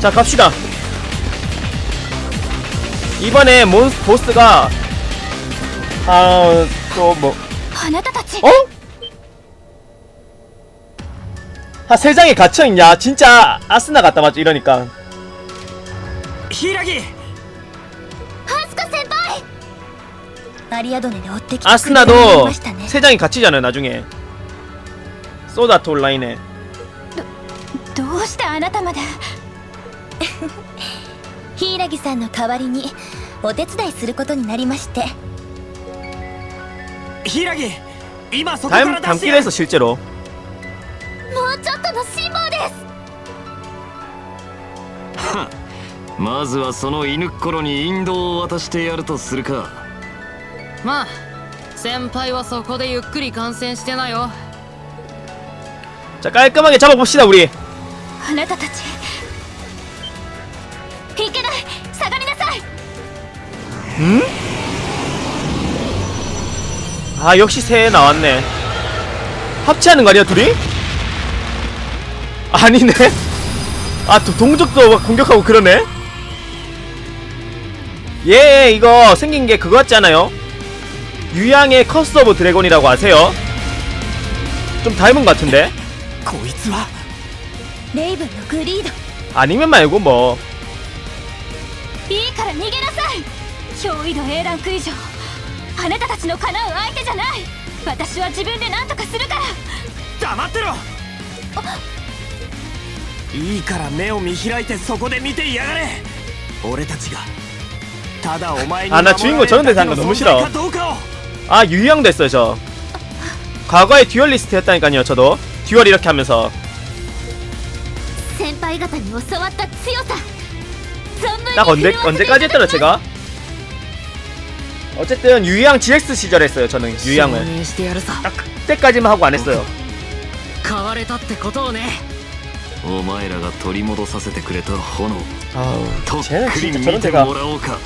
자 갑시다 이번에 몬 보스가 아또뭐 あなたたち 어? 아 세장에 갇혀있냐 진짜 아스나 같다 맞죠 이러니까 柊ハスカ先輩アリアドネで追ってきてくれて 아스나도 ましたね 세장이 갇히잖아요 나중에 소다트 온라인에 どうしてあなたまで 柊さんの代わりにお手伝いすることになりまして柊今そこから 담, 出して 담길에서 실제로 もうちょっとの辛抱ですまずはその犬っころに引導を渡してやるとするかまあ先輩はそこでゆっくり観戦してなよ 자 깔끔하게 잡아봅시다 우리 あなたたち 음? 아 역시 새 나왔네 합치하는 거 아니야 둘이? 아니네? 아 동족도 막 공격하고 그러네? 예 이거 생긴게 그거 같잖아요 유양의 커스 오브 드래곤이라고 아세요? 좀 닮은 것 같은데? 아니면 말고 뭐 脅威度 A ランク以上あなたたちのかなう相手じゃない私は自分で何とかするから黙ってろいいから目を見開いてそこで見てやがれ俺たちがただお前に 아, 나 주인공 저런 데서 하는 거 너무 싫어. かどうかを 아 유형 됐어요 저 과거에 듀얼리스트였다니까요 저도 듀얼 이렇게 하면서 先輩方に教わった強さ存分に 딱 언제 振るわせて 언제까지 했더라 제가 어쨌든 유양 GX 시절 했어요 저는 証 유양을 明してやるさ 딱 그때까지만 하고 안 했어요 買われたってことをねお前らが取り戻させてくれた炎 아우 とっ 쟤는 くり 진짜 見 저런 て 데가 もらおうか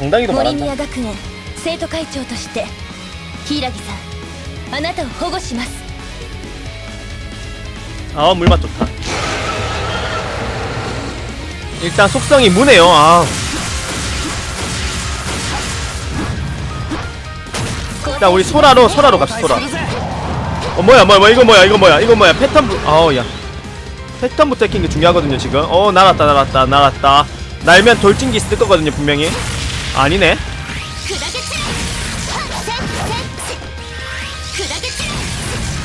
당당히도 森 말한다 宮学園生徒会長として柊さんあなたを保護します 아 물맛 좋다 일단 속성이 무네요 아 자 우리 소라로 소라로 갑시다 소라. 어 뭐야 뭐야 이거 뭐야 이거 뭐야 이거 뭐야. 패턴 부... 어우 야. 패턴부터 익힌 게 중요하거든요 지금. 어 날았다 날았다 날았다. 날면 돌진기 쓸 거거든요 분명히. 아니네.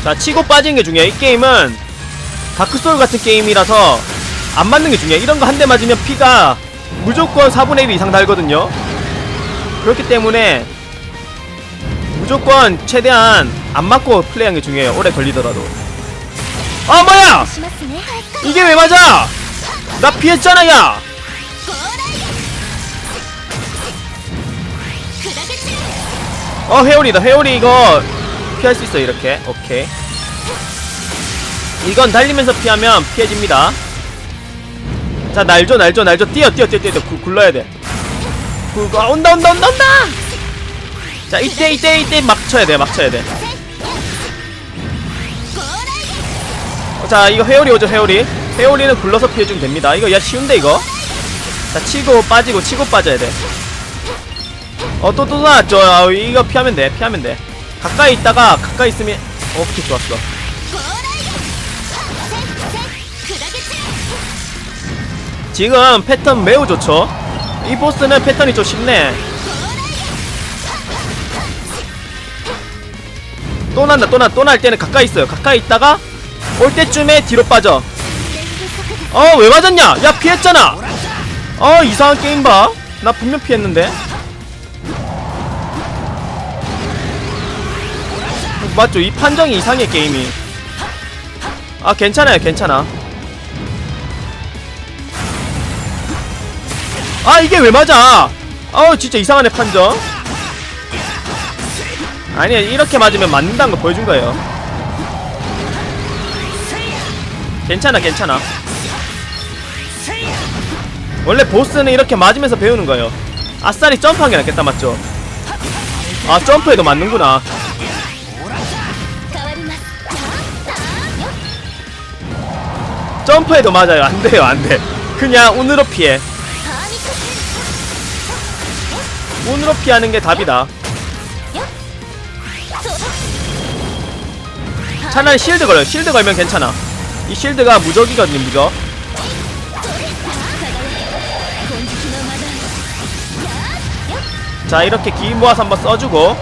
자 치고 빠지는 게 중요해. 이 게임은 다크소울 같은 게임이라서 안 맞는 게 중요해. 이런 거 한 대 맞으면 피가 무조건 4분의 1 이상 달거든요. 그렇기 때문에 무조건 최대한 안 맞고 플레이하는 게 중요해요 오래 걸리더라도 아 뭐야 이게 왜 맞아 나 피했잖아 야 어, 회오리다. 회오리 이거 피할 수 있어, 이렇게. 오케이. 이건 달리면서 피하면 피해집니다. 자, 날죠, 날죠, 날죠. 뛰어, 뛰어, 뛰어, 뛰어. 구, 굴러야 돼. 굴, 아, 온다, 온다, 온다, 온다! 자 이때 이때 이때 막 쳐야 돼, 막 쳐야 돼. 어, 자 이거 회오리 오죠, 회오리. 회오리는 굴러서 피해주면 됩니다. 이거 야 쉬운데 이거. 자 치고 빠지고 치고 빠져야 돼. 어또또 또 나왔죠. 아, 이거 피하면 돼, 피하면 돼. 가까이 있다가 가까이 있으면 어, 오케이 좋았어. 지금 패턴 매우 좋죠. 이 보스는 패턴이 좀 쉽네. 또 난다 또나또날 때는 가까이 있어요. 가까이 있다가 올 때쯤에 뒤로 빠져. 어 왜 맞았냐? 야 피했잖아. 어 이상한 게임 봐나 분명 피했는데. 맞죠? 이 판정이 이상해 게임이. 아 괜찮아요 괜찮아. 아 이게 왜 맞아? 아우 진짜 이상하네 판정 아니 이렇게 맞으면 맞는다는 거 보여준 거예요. 괜찮아 괜찮아. 원래 보스는 이렇게 맞으면서 배우는 거예요. 아싸리 점프한 게 낫겠다 맞죠? 아 점프해도 맞는구나. 점프해도 맞아요. 안돼요 안돼. 그냥 운으로 피해. 운으로 피하는 게 답이다. 차라리 실드 걸려 실드 걸면 괜찮아. 이 실드가 무적이거든요 무적. 자 이렇게 기 모아서 한번 써주고.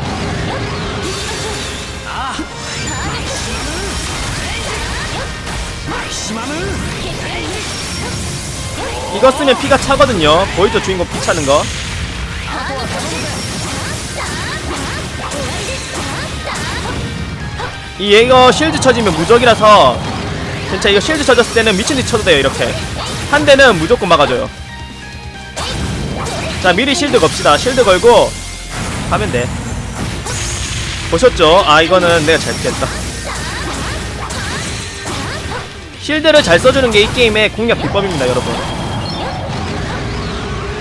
이거 쓰면 피가 차거든요. 보이죠? 주인공 피 차는 거 이 얘가 실드 쳐지면 무적이라서 진짜 이거 실드 쳐졌을 때는 미친듯이 쳐도 돼요 이렇게. 한 대는 무조건 막아줘요. 자 미리 실드 겁시다. 실드 걸고 하면 돼. 보셨죠? 아 이거는 내가 잘 피했다. 실드를 잘 써주는 게 이 게임의 공략 비법입니다 여러분.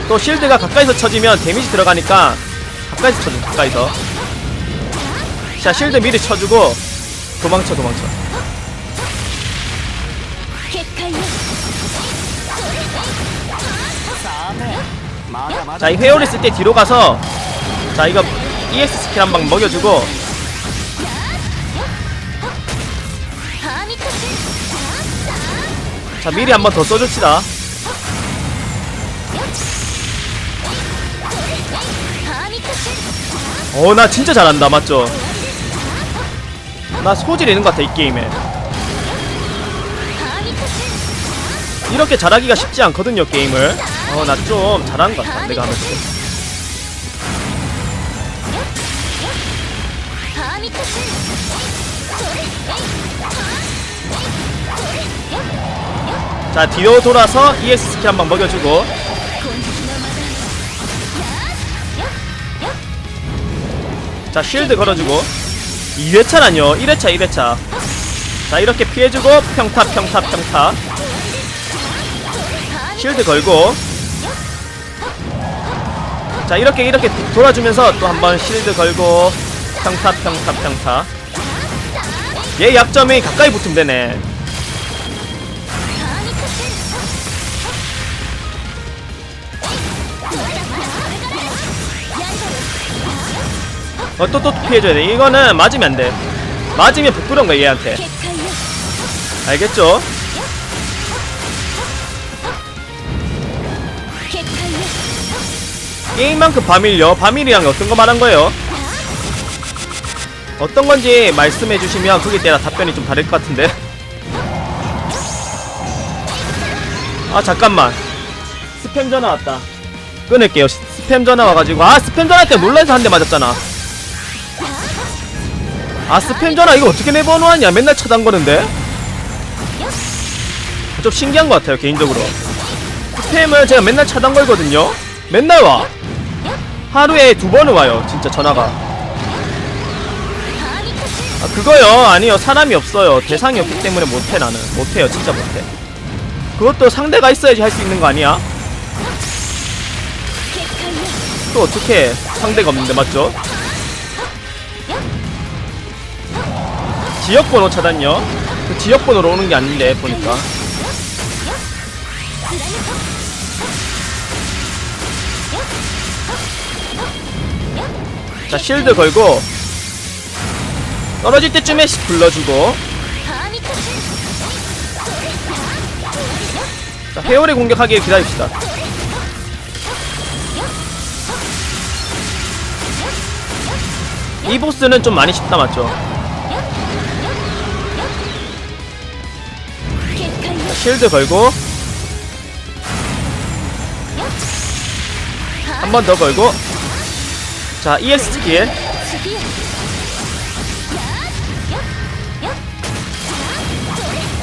또 실드가 가까이서 쳐지면 데미지 들어가니까 가까이서 쳐줘 가까이서. 자 실드 미리 쳐주고 도망쳐 도망쳐. 자 이 회오리 쓸 때 뒤로 가서 자 이거 EX 스킬 한 방 먹여주고. 자 미리 한 번 더 써줍시다. 어 나 진짜 잘한다 맞죠? 나 소질 있는 것 같아 이 게임에. 이렇게 잘하기가 쉽지 않거든요 게임을. 어 나 좀 잘하는 것 같아 내가 하면서. 자 뒤로 돌아서 ES 스킬 한번 먹여주고. 자 쉴드 걸어주고. 2회차라뇨? 1회차 1회차. 자 이렇게 피해주고 평타 평타 평타. 쉴드 걸고. 자 이렇게 이렇게 돌아주면서 또 한번 쉴드 걸고. 평타 평타 평타. 얘 약점이 가까이 붙으면 되네 어, 또, 또 피해줘야 돼. 이거는 맞으면 안 돼. 맞으면 부끄러운 거야, 얘한테. 알겠죠? 게임만큼 바밀요. 밤일이란 게 어떤 거 말한 거예요? 어떤 건지 말씀해 주시면 그게 따라 답변이 좀 다를 것 같은데. 아, 잠깐만. 스팸 전화 왔다. 끊을게요. 스팸 전화 와가지고. 아, 스팸 전화 때 놀라서 한 대 맞았잖아. 아, 스팸 전화 이거 어떻게 내 번호 하냐? 맨날 차단 거는데? 좀 신기한 것 같아요, 개인적으로. 스팸을 제가 맨날 차단 걸거든요? 맨날 와. 하루에 두 번은 와요, 진짜 전화가. 아, 그거요. 아니요. 사람이 없어요. 대상이 없기 때문에 못해, 나는. 못해요. 진짜 못해. 그것도 상대가 있어야지 할 수 있는 거 아니야? 또 어떻게 상대가 없는데, 맞죠? 지역번호 차단요? 그 지역번호로 오는 게 아닌데 보니까 자 실드 걸고 떨어질 때쯤에 불러주고 자 회오리 공격하기에 기다립시다 이 보스는 좀 많이 쉽다 맞죠? 자, 쉴드 걸고. 한 번 더 걸고. 자 EX 스킬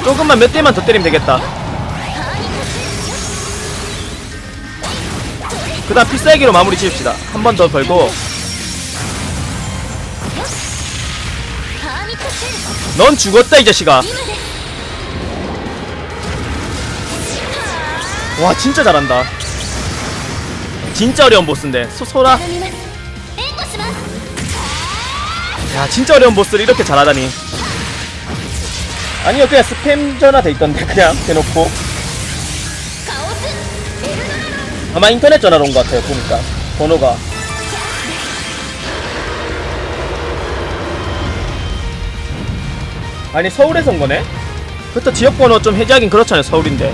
조금만 몇 대만 더 때리면 되겠다. 그 다음 피싸기로 마무리 지읍시다. 한 번 더 걸고. 넌 죽었다 이 자식아. 와 진짜 잘한다. 진짜 어려운 보스인데. 소, 소라. 야 진짜 어려운 보스를 이렇게 잘하다니. 아니요 그냥 스팸 전화 돼있던데 그냥 대놓고. 아마 인터넷 전화로 온 것 같아요 보니까. 번호가. 아니 서울에서 온 거네? 그렇다 지역 번호 좀 해제하긴 그렇잖아요 서울인데.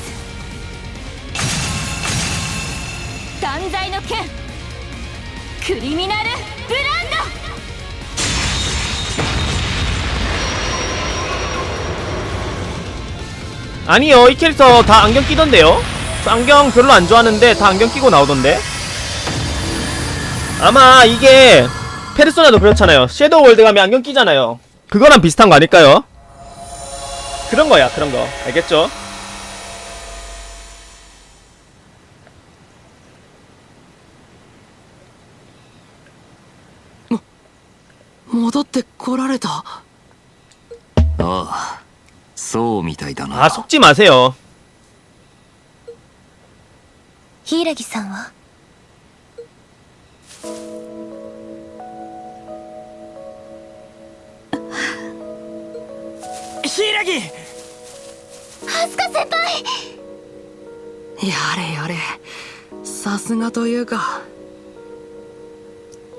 クリミナルブランド 아니요 이 캐릭터 다 안경 끼던데요 저 안경 별로 안 좋아하는데 다 안경 끼고 나오던데 아마 이게 페르소나도 그렇잖아요 섀도우 월드 가면 안경 끼잖아요 그거랑 비슷한 거 아닐까요? 그런 거야 그런 거 알겠죠? 戻ってこられたああそうみたいだな 아 속지 마세요 柊さんは柊ハスカ先輩やれやれさすがというか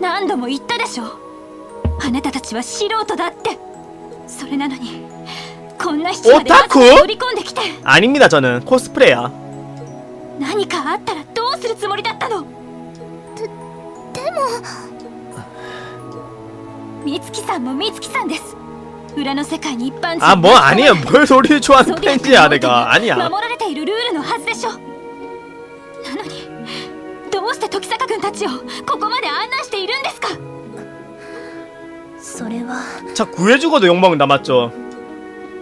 何度も言ったでしょあなたたちは素人だってそれなのにこんな人までオタクわざわざ乗り込んできて 아닙니다 저는 코스프레야 何かあったらどうするつもりだったのででも美月さんも美月さんです裏の世界に一般人 아 뭐 아니에요 뭘 소리를 좋아하는 ゾディアック 팬지야 の 내가 王家に 아니야 守られているルールのはずでしょなのにど うして時坂君たちをここまで案内しているんですかそれは 자 구해주고도 욕먹는다 맞죠?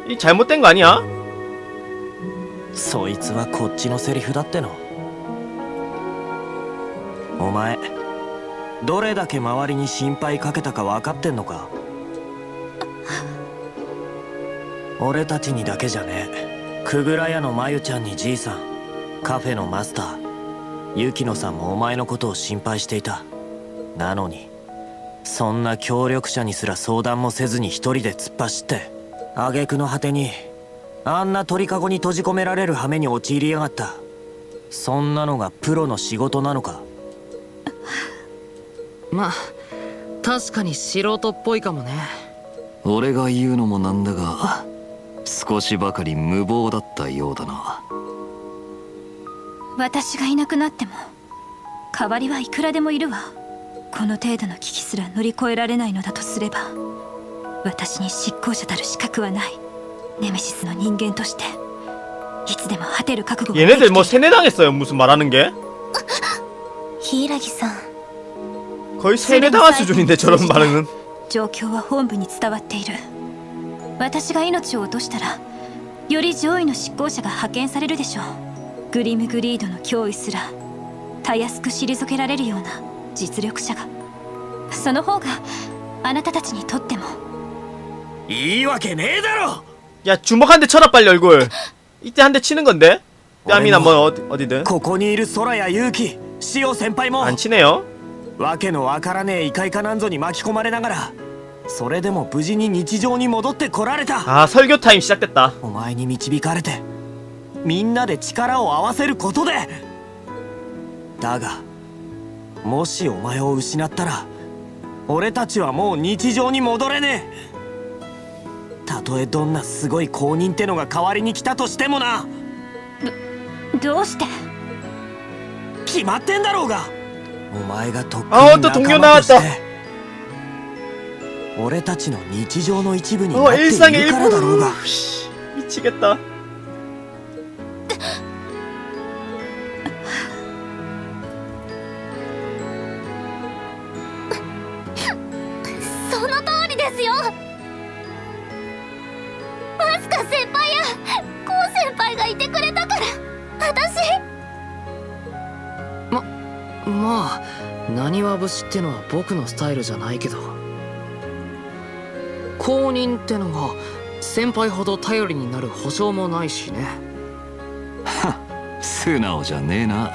이 잘못된 거 아니야? そいつはこっちのセリフだってのお前どれだけ周りに心配かけたか分かってんのか俺たちにだけじゃねえくぐら屋のまゆちゃんにじいさんカフェのマスター 雪乃さんもお前のことを心配していた。なのにそんな協力者にすら相談もせずに一人で突っ走って挙句の果てにあんな鳥かごに閉じ込められる羽目に陥りやがった。そんなのがプロの仕事なのか？まあ確かに素人っぽいかもね。俺が言うのもなんだが少しばかり無謀だったようだな私がいなくなっても代わりはいくらでもいるわこの程度の危機すら乗り越えられないのだとすれば私に執行者たる資格はないネメシスの人間としていつでも果てる覚悟ができて 얘네들 뭐 세뇌당했어요 무슨 말하는 게? 柊さん 거의 세뇌당한 수준인데 저런 말은 状況は本部に伝わっている私が命を落としたらより上位の執行者が派遣されるでしょう グリムグリードの脅威すらたやすく退けられるような実力者がその方があなたたちにとってもいいわけねえだろ 야 주먹 한 대 쳐라 빨리 얼굴 이때 한 대 치는 건데 뺨이나 뭐 어디, 어디든 ここにいる空や勇気潮先輩も 안 치네요 わけのわからねえ異界かなんぞに巻き込まれながらそれでも無事に日常に戻ってこられた 아 설교 타임 시작됐다 お前に導かれて みんなで力を合わせることでだがもしお前を失ったら俺たちはもう日常に戻れねえたとえどんなすごい公認ってのが代わりに来たとしてもな どうして決まってんだろうがお前がとっくにあほんと동료 仲間とし 나왔다 て俺たちの日常の一部に 어 なってい 일상의 るからだろう 일부 が 씨, 미치겠다 のは僕のスタイルじゃないけど公認ってのが先輩ほど頼りになる保証もないしね素直じゃねえな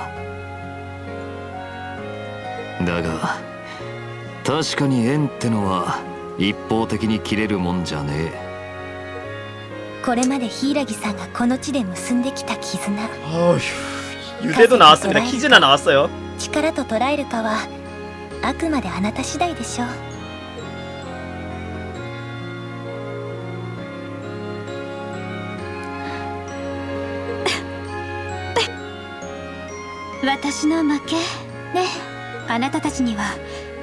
だが確かに縁ってのは一方的に切れるもんじゃねえこれまで柊さんがこの地で結んできた絆 어휴 유대도 나왔습니다 키즈나 나왔어요 力と捉えるかは あくまであなた次第でしょう。私の負け？ね。あなたたちには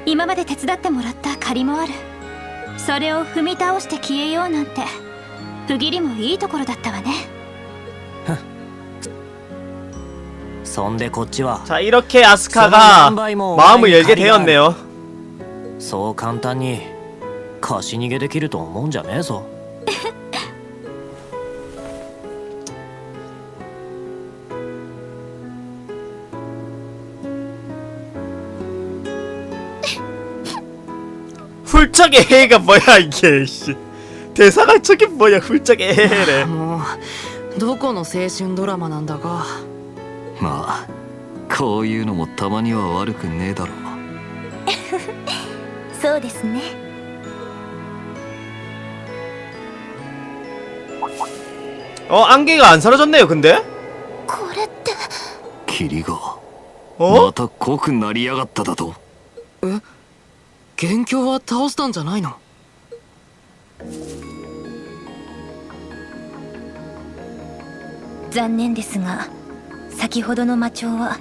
今まで手伝ってもらった借りもある。それを踏み倒して消えようなんて。不義理もいいところだったわね。 자 이렇게 아스카가 마음을 열게 되었네요 そう簡単に貸し逃げできると思うんじゃねえぞ 훌쩍의 해가 뭐야 이게 씨. 대사가 저게 뭐야 훌쩍의 해래 もうどこの青春ドラマなんだか まあこういうのもたまには悪くねえだろそうですね 어 안개가 안 사라졌네요 근데 これって霧が 어? また濃くなりやがっただと元凶は倒したんじゃないの残念ですが 先ほどの魔鳥は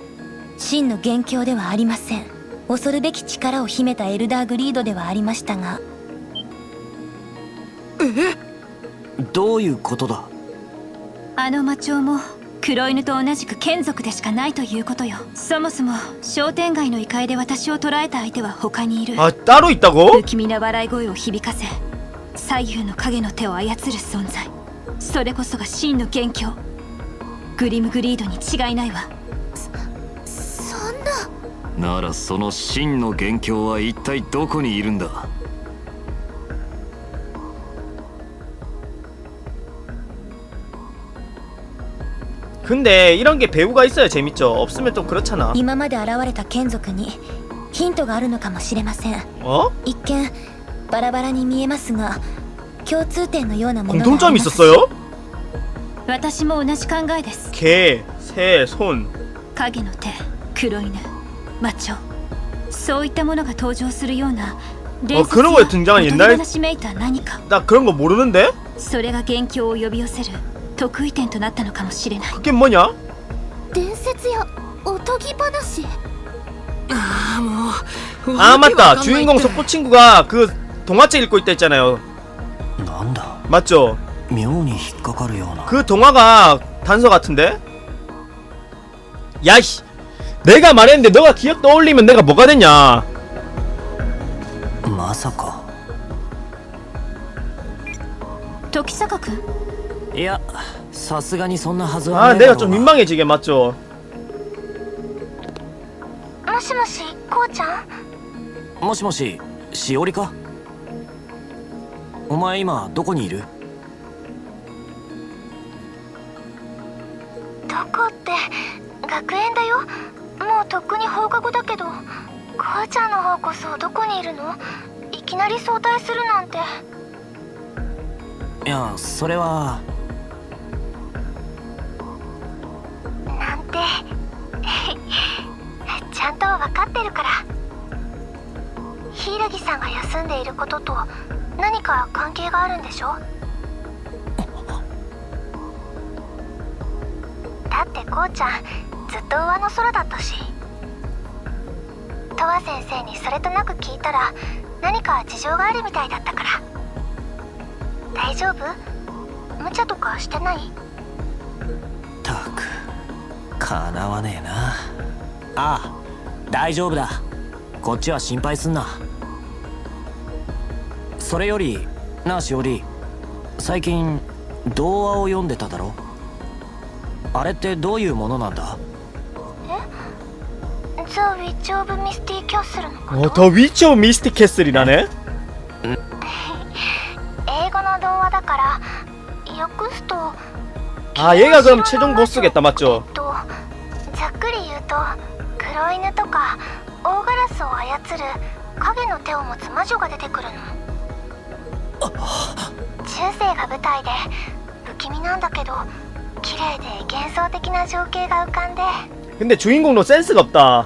真の元凶ではありません恐るべき力を秘めたエルダーグリードではありましたがどういうことだあの魔鳥も黒犬と同じく眷属でしかないということよそもそも商店街の異界で私を捕らえた相手は他にいる 아 따로 있다고? 不気味な笑い声を響かせ左右の影の手を操る存在それこそが真の元凶 グリムグリードに違いないわそんなならその真の元凶は一体どこにいるんだ 근데 이런 게 배우가 있어야 재밌죠 없으면 좀 그렇잖아 今まで現れた眷属にヒントがあるのかもしれません 어? 一見バラバラに見えますが共通点のようなものがあります 공통점이 있었어요? 私も同じ考えです 개, 새, 손 影の手黒犬魔鳥そういったものが登場するような伝説 그런거에등장한 や 옛날 おとぎ話めいた何か 나 그런 거 모르는데? それが元凶を呼び寄せる得意点となったのかもしれない 그게 뭐냐? 伝説やおとぎ話ああもう 아 わけ 맞다 わかんないって 주인공 속보 친구가 그 동화책 읽고 있다 했잖아요 なんだ 맞죠? 妙に引っかかるような 그 동화가 단서 같은데? 야이씨 내가 말했는데 너가 기억 떠올리면 내가 뭐가 됐냐 まさか時坂君いやさすがにそんなはずは 아 ないだ 내가 ろう 좀 が 민망해지게 맞죠? もしもしこうちゃんもしもししおりかお前今どこにいる 学園だよ。もうとっくに放課後だけど。母ちゃんの方こそどこにいるの？いきなり早退するなんて。いやそれは。なんて。ちゃんと分かってるから。柊さんが休んでいることと何か関係があるんでしょ？だってこうちゃんずっと上の空だったし。とわ先生にそれとなく聞いたら何か事情があるみたいだったから。大丈夫？無茶とかしてない？たくかなわねえな。ああ大丈夫だ。こっちは心配すんな。それよりなあしおり最近童話を読んでただろ？あれってどういうものなんだ？ザ・ウィッチ・オブ・ミスティ・キャッスルの어, こと 더 위치 오브 미스틱 캐슬이라네? 英語の童話だから訳すと 아, 얘가 그럼 최종 보스겠다, 맞죠? えっとざっくり言うと黒犬とか大ガラスを操る影の手を持つ魔女が出てくるの中世が舞台で不気味なんだけど綺麗で幻想的な情景が浮かんで 근데 주인공도 센스가 없다.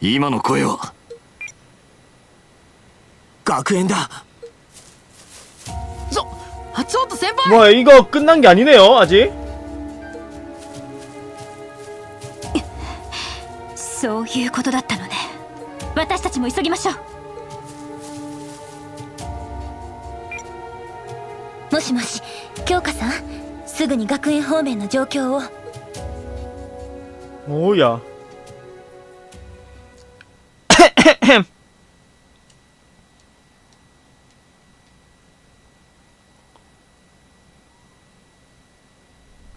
今の声は学園だちょあちょっと先輩 뭐야, 이거 끝난 게 아니네요, 아직. そういうことだったのね私たちも急ぎましょうもしもし京香さんすぐに学園方面の状況を 뭐야.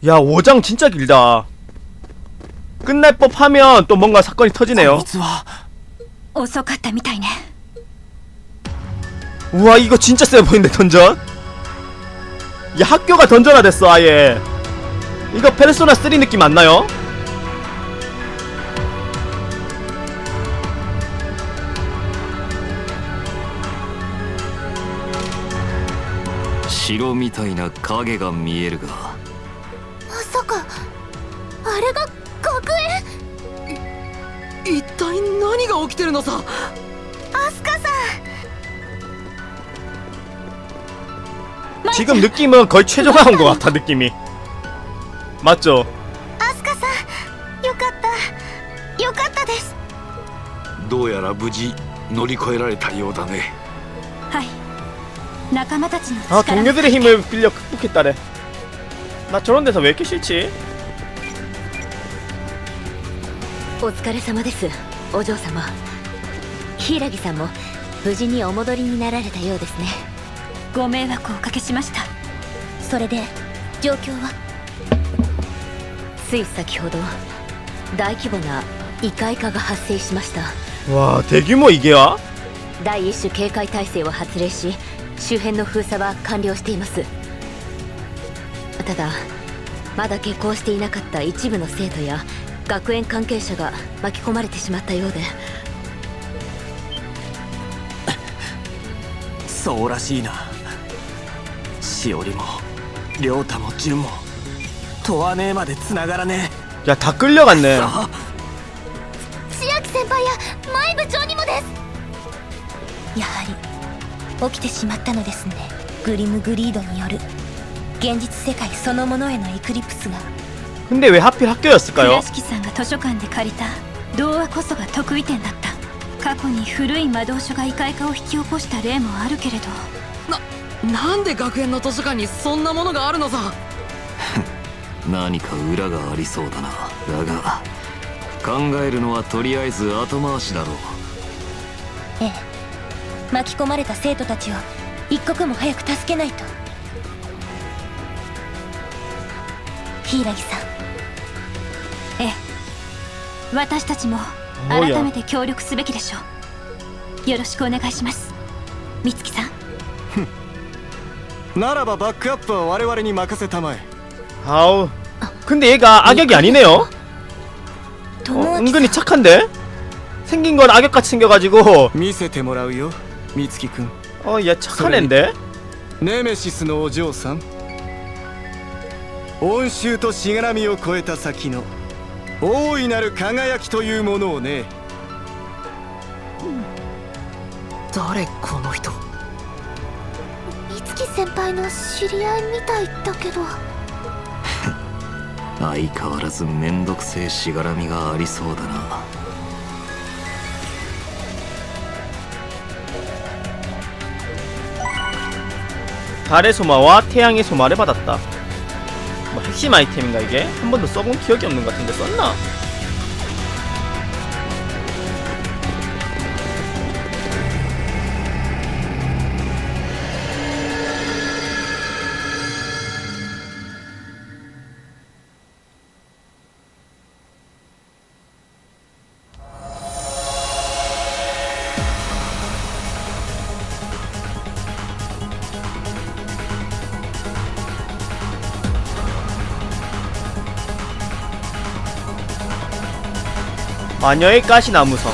야, 5장 진짜 길다. 끝날 법 하면 또 뭔가 사건이 こ 터지네요. いつは遅かったみたいね 우와, 이거 진짜 세 보이는데, 던전? 야, 학교가 던전화 됐어, 아예. 이거 페르소나 3 느낌 안 나요? 城みたいな影が見えるがまさかあれが学園一体何が起きてるのさアスカさん 지금 느낌은 거의 최종화 온것 같아, 느낌이. 맞죠? アスカさんよかったよかったですどうやら無事乗り越えられたようだねはい仲間たちの 아 力 동료들의 힘을 빌려 극복했다래 나 저런 데서 왜 이렇게 싫지? お疲れ様ですお嬢様柊さんも無事にお戻りになられたようですねご迷惑をおかけしましたそれで状況はつい先ほど大規模な異界化が発生しました 와 대규모 이게야? 第一種警戒態勢を発令し 周辺の封鎖は完了していますただまだ下校していなかった一部の生徒や学園関係者が巻き込まれてしまったようでそうらしいなしおりも亮太も純も問わねえまで繋がらね 야 다 끌려갔네 起きてしまったのですねグリムグリードによる現実世界そのものへのエクリプスが 근데 왜 하필 학교였을까요? 倉敷さんが図書館で借りた童話こそが得意点だった過去に古い魔導書が異界化を引き起こした例もあるけれどなんで学園の図書館にそんなものがあるのさ何か裏がありそうだなだが考えるのはとりあえず後回しだろうええ 巻き込まれた生徒たちを一刻も早く助けないと柊さんええ私たちもおや改めて協力すべきでしょうよろしくお願いします美月さん ならばバックアップは我々に任せたまえ 아우 근데 얘가 악역이 아니네요 友 어, 明 은근히 착한데? 생긴 건 악역같이 생겨가지고 見せてもらうよ 美月君あいやちゃかねんネメシスのお嬢さん。恩衆としがらみを超えた先の大いなる輝きというものをね。誰この人？美月先輩の知り合いみたいだけど。相変わらず面倒くせえしがらみがありそうだな。 달의 소마와 태양의 소마를 받았다 뭐 핵심 아이템인가 이게? 한 번도 써본 기억이 없는 것 같은데 썼나? 마녀의 가시나무성